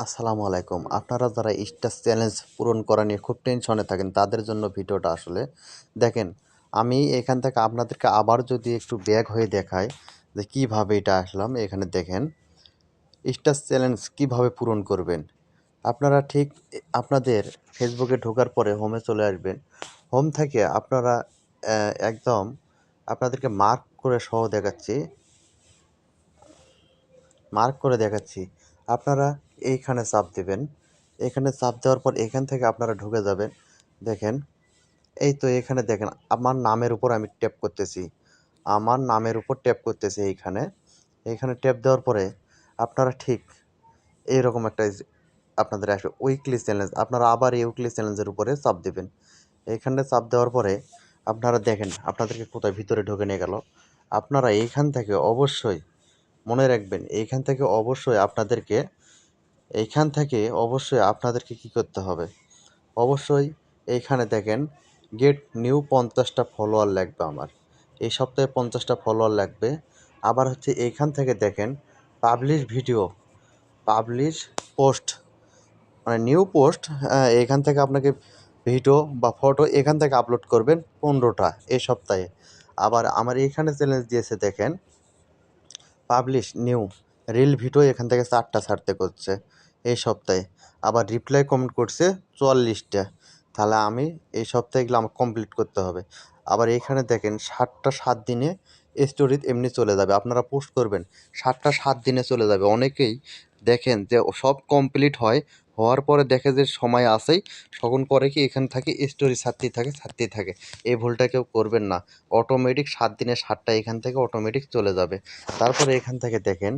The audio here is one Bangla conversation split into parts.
আসসালামু আলাইকুম। আপনারা যারা স্টার চ্যালেঞ্জ পূরণ করা নিয়ে খুব টেনশনে থাকেন, তাদের জন্য ভিডিওটা আসলে দেখেন, আমি এখান থেকে আপনাদেরকে আবার যদি একটু ব্যাগ হয়ে দেখাই যে কীভাবে এটা আসলাম, এখানে দেখেন স্টার চ্যালেঞ্জ কীভাবে পূরণ করবেন। আপনারা ঠিক আপনাদের ফেসবুকে ঢোকার পরে হোমে চলে আসবেন। হোম থেকে আপনারা একদম আপনাদেরকে মার্ক করে সহ দেখাচ্ছি। মার্ক করে দেখাচ্ছি। আপনারা এইখানে চাপ দেবেন। এখানে চাপ দেওয়ার পর এখান থেকে আপনারা ঢুকে যাবেন। দেখেন, এই তো এখানে দেখেন, আমার নামের উপর আমি ট্যাপ করতেছি। আমার নামের উপর ট্যাপ করতেছি এইখানে। এইখানে ট্যাপ দেওয়ার পরে আপনারা ঠিক এইরকম একটা আপনাদের আসবে উইকলি চ্যালেঞ্জ আপনারা আবার এই উইকলি চ্যালেঞ্জের উপরে চাপ দেবেন। এইখানে চাপ দেওয়ার পরে আপনারা দেখেন, আপনাদেরকে কোথায় ভিতরে ঢুকে নিয়ে গেল। আপনারা এইখান থেকে অবশ্যই মনে রাখবেন, এইখান থেকে অবশ্যই আপনাদেরকে এইখান থেকে অবশ্যই আপনাদেরকে কি করতে হবে? অবশ্যই এইখানে দেখেন গেট নিউ পঞ্চাশটা ফলোয়ার লাগবে আমার। এই সপ্তাহে পঞ্চাশটা ফলোয়ার লাগবে। আবার হচ্ছে এইখান থেকে দেখেন পাবলিশ ভিডিও পাবলিশ পোস্ট মানে নিউ পোস্ট এখান থেকে আপনাকে ভিডিও বা ফটো এখান থেকে আপলোড করবেন পনেরোটা এই সপ্তাহে। আবার আমার এইখানে চ্যালেঞ্জ দিয়েছে দেখেন পাবলিশ নিউ রিল ভিডিও এখান থেকে চারটা ছাড়তে করছে। এই সপ্তাহে। আবার রিপ্লাই কমেন্ট করছে চুয়াল্লিশটা। তাহলে আমি এই সপ্তাহে এগুলো আমার কমপ্লিট করতে হবে। আবার এখানে দেখেন ষাটটা সাত দিনে স্টোরি এমনি চলে যাবে। আপনারা পোস্ট করবেন, সাতটা সাত দিনে চলে যাবে। অনেকেই দেখেন যে সব কমপ্লিট হয়, হওয়ার পরে দেখে যে সময় আসেই তখন করে কি এখান থেকে স্টোরি ছাড়তেই থাকে ছাড়তেই থাকে। এই ভুলটা কেউ করবেন না। অটোমেটিক সাত দিনে সাতটা এখান থেকে অটোমেটিক চলে যাবে। তারপরে এখান থেকে দেখেন,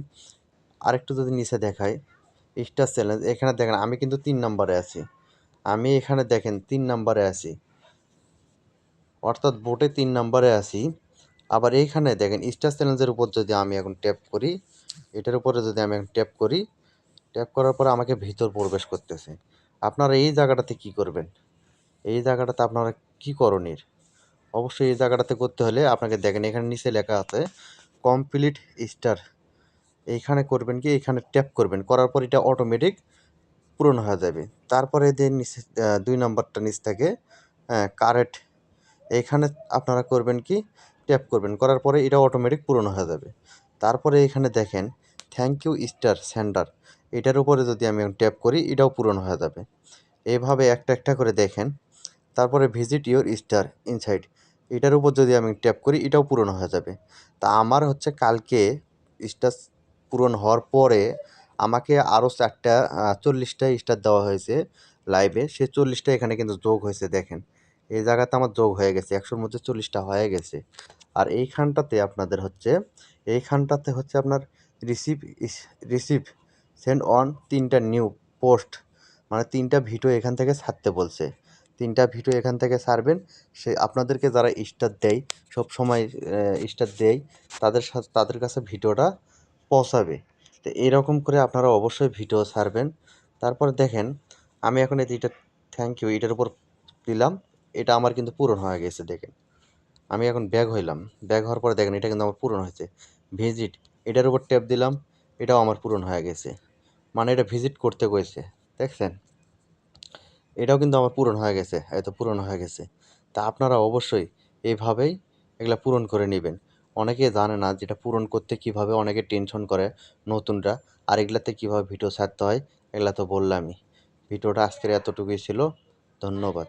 আরেকটু যদি নিচে দেখাই স্টার চ্যালেঞ্জ এখানে দেখেন, আমি কিন্তু তিন নম্বরে আছি। আমি এখানে দেখেন, তিন নম্বরে আছি। অর্থাৎ বোটে তিন নম্বরে আছি। আবার এইখানে দেখেন স্টার চ্যালেঞ্জের উপর যদি আমি এখন ট্যাপ করি, এটার উপরে যদি আমি এখন ট্যাপ করি, ট্যাপ করার পরে আমাকে ভিতর প্রবেশ করতেছে। আপনারা এই জায়গাটাতে কি করবেন? এই জায়গাটাতে আপনারা কি করণীর? অবশ্যই এই জায়গাটাতে করতে হলে আপনাকে দেখেন, এখানে নিচে লেখা আছে কমপ্লিট স্টার এইখানে করবেন কি, এইখানে ট্যাপ করবেন। করার পর এটা অটোমেটিক পূরণ হয়ে যাবে। তারপরে যে নিচে দুই নম্বরটা নিচ থেকে কারেক্ট এইখানে আপনারা করবেন কি ট্যাপ করবেন। করার পরে এটা অটোমেটিক পূরণ হয়ে যাবে। তারপরে এখানে দেখেন থ্যাংক ইউ স্টার সেন্ডার এটার উপরে যদি আমি ট্যাপ করি, এটাও পূরণ হয়ে যাবে। এইভাবে একটা একটা করে দেখেন। তারপরে ভিজিট ইওর স্টার ইনসাইড এটার উপর যদি আমি ট্যাপ করি, এটাও পূরণ হয়ে যাবে। তা আমার হচ্ছে কালকে স্টার পূরণ হওয়ার পরে আমাকে আরও চারটা চল্লিশটা স্টার দেওয়া হয়েছে লাইভে সে চল্লিশটা এখানে কিন্তু যোগ হয়েছে, দেখেন। এই জায়গাতে আমার যোগ হয়ে গেছে, একশোর মধ্যে চল্লিশটা হয়ে গেছে। আর এইখানটাতে আপনাদের হচ্ছে, এইখানটাতে হচ্ছে আপনার রিসিভ রিসিভ সেন্ড অন তিনটা নিউ পোস্ট মানে তিনটা ভিডিও এখান থেকে ছাড়তে বলছে। তিনটা ভিডিও এখান থেকে ছাড়বেন, সে আপনাদেরকে যারা স্টার দেয় সব সময় স্টার দেয়, তাদের সাথে তাদের কাছে ভিডিওটা পৌঁছাবে। তো এরকম করে আপনারা অবশ্যই ভিডিও ছাড়বেন। তারপর দেখেন, আমি এখন এটা থ্যাংক ইউ এটার উপর দিলাম। এটা আমার কিন্তু পূরণ হয়ে গেছে, দেখেন। আমি এখন ব্যাগ হইলাম। ব্যাগ হওয়ার পরে দেখেন, এটা কিন্তু আমার পূরণ হয়েছে। ভিজিট এটার উপর ট্যাপ দিলাম, এটাও আমার পূরণ হয়ে গেছে। মানে এটা ভিজিট করতে কইছে দেখছেন? এটাও কিন্তু আমার পূরণ হয়ে গেছে, এত পূরণ হয়ে গেছে। তা আপনারা অবশ্যই এইভাবেই এগুলা পূরণ করে নেবেন। অনেকে জানে না যেটা পূরণ করতে কীভাবে অনেকে টেনশন করে নতুনরা, আর এগুলাতে কীভাবে ভিডিও ছাড়তে হয়, এগুলা তো বললামই। ভিডিওটা আজকের এতটুকুই ছিল, ধন্যবাদ।